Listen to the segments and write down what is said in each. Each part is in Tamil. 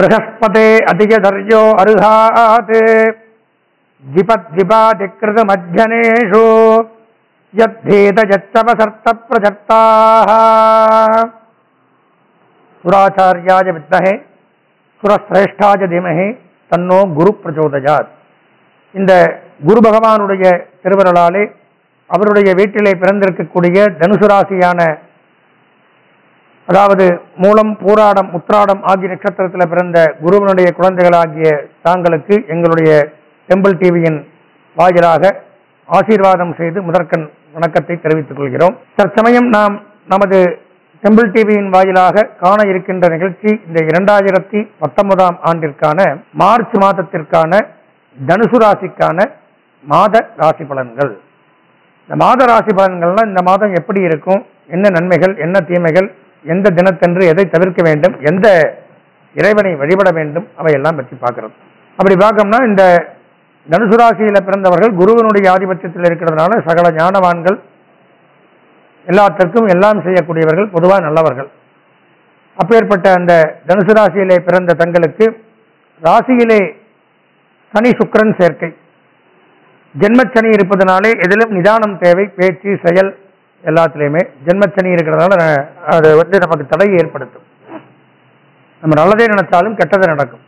बृहस्पते अधिकधर्यो अर्हात् जिपद्विपादिकृतमध्यनेषु यद्धेतजच्चवसर्तप्रजत्ताः சுராச்சாரியாய வித்மகே சுரசிரேஷ்டாய தீமகே தன்னோ குரு பிரச்சோதயாத் இந்த குரு பகவானுடைய திருவருளாலே அவருடைய வீட்டிலே பிறந்திருக்கக்கூடிய தனுசு ராசியான அதாவது மூலம் பூராடம் உத்ராடம் ஆகிய நட்சத்திரத்தில் பிறந்த குருவனுடைய குழந்தைகளாகிய தாங்களுக்கு எங்களுடைய டெம்பிள் டிவியின் வாயிலாக ஆசீர்வாதம் செய்து முதற்கண் வணக்கத்தை தெரிவித்துக் கொள்கிறோம். தற்சமயம் நாம் நமது டெம்பிள் டிவியின் வாயிலாக காண இருக்கின்ற நிகழ்ச்சி இந்த இரண்டாயிரத்தி பத்தொன்பதாம் ஆண்டிற்கான மார்ச் மாதத்திற்கான தனுசு ராசிக்கான மாத ராசி பலன்கள். இந்த மாத ராசி பலன்கள்னால் இந்த மாதம் எப்படி இருக்கும்? என்ன நன்மைகள்? என்ன தீமைகள்? எந்த தினத்தன்று எதை தவிர்க்க வேண்டும் எந்த இறைவனை வழிபட வேண்டும் அவையெல்லாம் பற்றி பார்க்கிறோம். அப்படி பார்க்கோம்னா இந்த தனுசு ராசியில பிறந்தவர்கள் குருவனுடைய ஆதிபத்தியத்தில் இருக்கிறதுனால சகல ஞானவான்கள் எல்லாத்திற்கும் எல்லாம் செய்யக்கூடியவர்கள் பொதுவாக நல்லவர்கள். அப்பேற்பட்ட அந்த தனுசு ராசியிலே பிறந்த தங்களுக்கு ராசியிலே சனி சுக்கிரன் சேர்க்கை. ஜென்மச்சனி இருப்பதனாலே எதிலும் நிதானம் தேவை பேச்சு செயல் எல்லாத்துலேயுமே ஜென்மச்சனி இருக்கிறதுனால அது வந்து நமக்கு தடையை ஏற்படுத்தும். நம்ம நல்லதே நினைச்சாலும் கெட்டது நடக்கும்.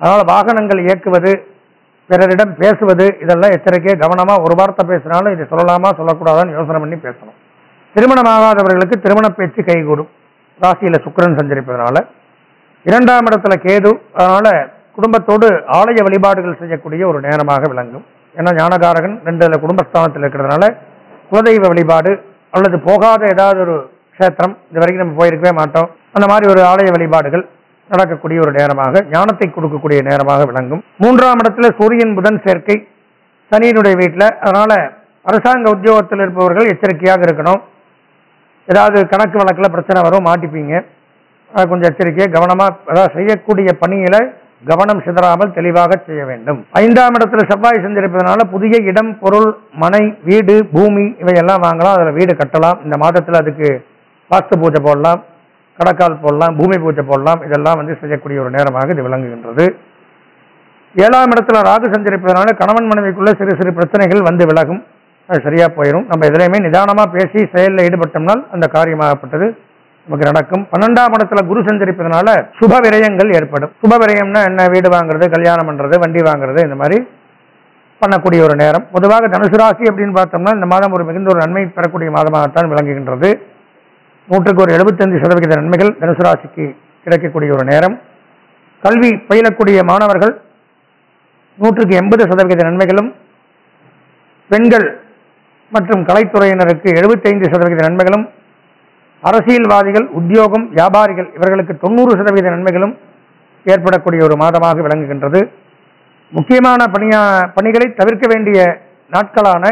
அதனால் வாகனங்கள் இயக்குவது பிறரிடம் பேசுவது இதெல்லாம் எச்சரிக்கையாக கவனமாக ஒரு வார்த்தை பேசினாலும் இதை சொல்லலாமா சொல்லக்கூடாதான்னு யோசனை பண்ணி பேசணும். திருமணமாகாதவர்களுக்கு திருமண பேச்சு கைகூடும். ராசியில் சுக்கிரன் சஞ்சரிப்பதனால. இரண்டாம் இடத்துல கேது அதனால் குடும்பத்தோடு ஆலய வழிபாடுகள் செய்யக்கூடிய ஒரு நேரமாக விளங்கும். ஏன்னா ஞானகாரகன் ரெண்டு குடும்பஸ்தானத்தில் இருக்கிறதுனால குலதெய்வ வழிபாடு அல்லது போகாத ஏதாவது ஒரு க்ஷேத்திரம் இது வரைக்கும் நம்ம போயிருக்கவே மாட்டோம். அந்த மாதிரி ஒரு ஆலய வழிபாடுகள் நடக்கக்கூடிய ஒரு நேரமாக ஞானத்தை கொடுக்கக்கூடிய நேரமாக விளங்கும். மூன்றாம் இடத்துல சூரியன் புதன் சேர்க்கை சனியினுடைய வீட்டில் அதனால் அரசாங்க உத்தியோகத்தில் இருப்பவர்கள் எச்சரிக்கையாக இருக்கணும். ஏதாவது கணக்கு வழக்கில் பிரச்சனை வரும் மாட்டிப்பீங்க. கொஞ்சம் எச்சரிக்கையாக கவனமாக அதாவது செய்யக்கூடிய பணியில் கவனம் சிதறாமல் தெளிவாக செய்ய வேண்டும். ஐந்தாம் இடத்துல செவ்வாய் செஞ்சிருப்பதனால புதிய இடம் பொருள் மனை வீடு பூமி இவையெல்லாம் வாங்கலாம். அதில் வீடு கட்டலாம். இந்த மாதத்தில் அதுக்கு வாஸ்து பூஜை போடலாம் கடக்கால் போடலாம் பூமி பூஜை போடலாம். இதெல்லாம் வந்து செய்யக்கூடிய ஒரு நேரமாக இது விளங்குகின்றது. ஏழாம் இடத்துல ராகு சஞ்சரிப்பதனால கணவன் மனைவிக்குள்ள சிறு சிறு பிரச்சனைகள் வந்து விலகும். அது சரியா போயிடும் நம்ம எதுலையுமே நிதானமாக பேசி செயலில் ஈடுபட்டோம்னால் அந்த காரியமாகப்பட்டது நமக்கு நடக்கும். பன்னெண்டாம் இடத்துல குரு சஞ்சரிப்பதனால சுப விரயங்கள் ஏற்படும். சுப விரயம்னா என்ன? வீடு வாங்குறது கல்யாணம் பண்றது வண்டி வாங்குறது இந்த மாதிரி பண்ணக்கூடிய ஒரு நேரம். பொதுவாக தனுசு ராசி அப்படின்னு பார்த்தோம்னா இந்த மாதம் ஒரு மிகுந்த ஒரு நன்மை பெறக்கூடிய மாதமாகத்தான் விளங்குகின்றது. நூற்றுக்கு ஒரு எழுபத்தஞ்சு சதவிகித நன்மைகள் தனுசு ராசிக்கு கிடைக்கக்கூடிய ஒரு நேரம். கல்வி பயிலக்கூடிய மாணவர்கள் நூற்றுக்கு எண்பது சதவிகித நன்மைகளும் பெண்கள் மற்றும் கலைத்துறையினருக்கு எழுபத்தைந்து சதவிகித நன்மைகளும் அரசியல்வாதிகள் உத்தியோகம் வியாபாரிகள் இவர்களுக்கு தொண்ணூறு சதவீத நன்மைகளும் ஏற்படக்கூடிய ஒரு மாதமாக விளங்குகின்றது. முக்கியமான பணியா பணிகளை தவிர்க்க வேண்டிய நாட்களான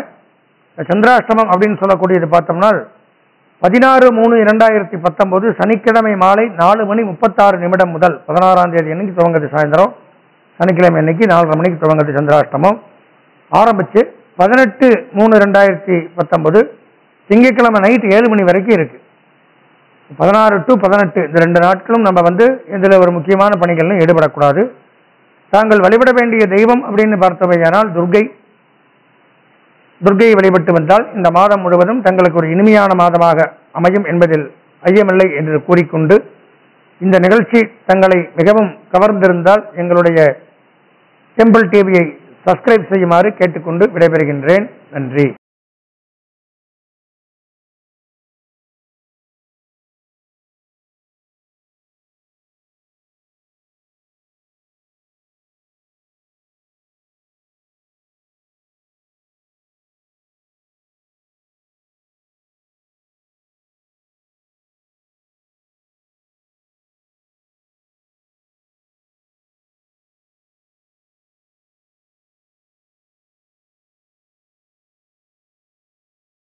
சந்திராஷ்டமம் அப்படின்னு சொல்லக்கூடியது பார்த்தோம்னா பதினாறு மூணு இரண்டாயிரத்தி பத்தொம்போது சனிக்கிழமை மாலை நாலு மணி முப்பத்தாறு நிமிடம் முதல் பதினாறாம் தேதி அன்னைக்கு துவங்குது சாயந்தரம். சனிக்கிழமை அன்னைக்கு நாலரை மணிக்கு துவங்குது சந்திராஷ்டமம். ஆரம்பித்து பதினெட்டு மூணு ரெண்டாயிரத்தி பத்தொம்போது திங்கட்கிழமை நைட் ஏழு மணி வரைக்கும் இருக்குது பதினாறு டு பதினெட்டு இந்த ரெண்டு நாட்களும் நம்ம வந்து இதில் ஒரு முக்கியமான பணிகள்லையும் ஈடுபடக்கூடாது. தாங்கள் வழிபட வேண்டிய தெய்வம் அப்படின்னு பார்த்தவையானால் துர்கை துர்கையை வழிபட்டு வந்தால் இந்த மாதம் முழுவதும் தங்களுக்கு ஒரு இனிமையான மாதமாக அமையும் என்பதில் ஐயமில்லை என்று கூறிக்கொண்டு இந்த நிகழ்ச்சி தங்களை மிகவும் கவர்ந்திருந்தால் எங்களுடைய டெம்பிள் டிவியை சப்ஸ்கிரைப் செய்யுமாறு கேட்டுக்கொண்டு விடைபெறுகின்றேன். நன்றி.